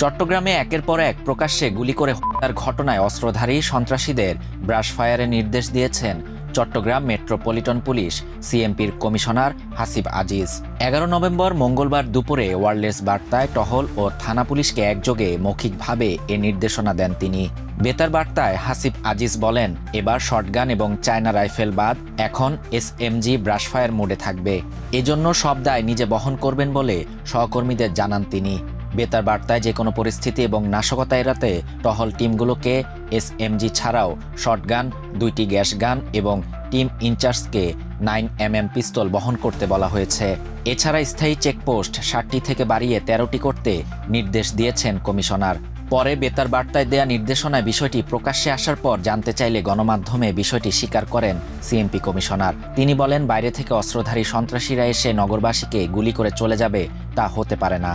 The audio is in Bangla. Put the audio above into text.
চট্টগ্রামে একের পর এক প্রকাশ্যে গুলি করে হত্যার ঘটনায় অস্ত্রধারী সন্ত্রাসীদের ব্রাশ ফায়ারের নির্দেশ দিয়েছেন চট্টগ্রাম মেট্রোপলিটন পুলিশ, সিএমপির কমিশনার হাসিব আজিজ। এগারো নভেম্বর মঙ্গলবার দুপুরে ওয়ারলেস বার্তায় টহল ও থানা পুলিশকে একযোগে মৌখিকভাবে এ নির্দেশনা দেন তিনি। বেতার বার্তায় হাসিব আজিজ বলেন, এবার শটগান এবং চায়না রাইফেল বাদ এখন এসএমজি ব্রাশফায়ার মোডে থাকবে। এজন্য সব দায় নিজে বহন করবেন বলে সহকর্মীদের জানান তিনি। বেতার বার্তায় যে কোনো পরিস্থিতি এবং নাশকতা এড়াতে টহল টিমগুলোকে এসএমজি ছাড়াও শটগান, দুইটি গ্যাস গান এবং টিম ইনচার্জকে নাইন এমএম পিস্তল বহন করতে বলা হয়েছে। এছাড়া স্থায়ী চেকপোস্ট ষাটটি থেকে বাড়িয়ে তেরোটি করতে নির্দেশ দিয়েছেন কমিশনার। পরে বেতার বার্তায় দেয়া নির্দেশনায় বিষয়টি প্রকাশ্যে আসার পর জানতে চাইলে গণমাধ্যমে বিষয়টি স্বীকার করেন সিএমপি কমিশনার। তিনি বলেন, বাইরে থেকে অস্ত্রধারী সন্ত্রাসীরা এসে নগরবাসীকে গুলি করে চলে যাবে, তা হতে পারে না।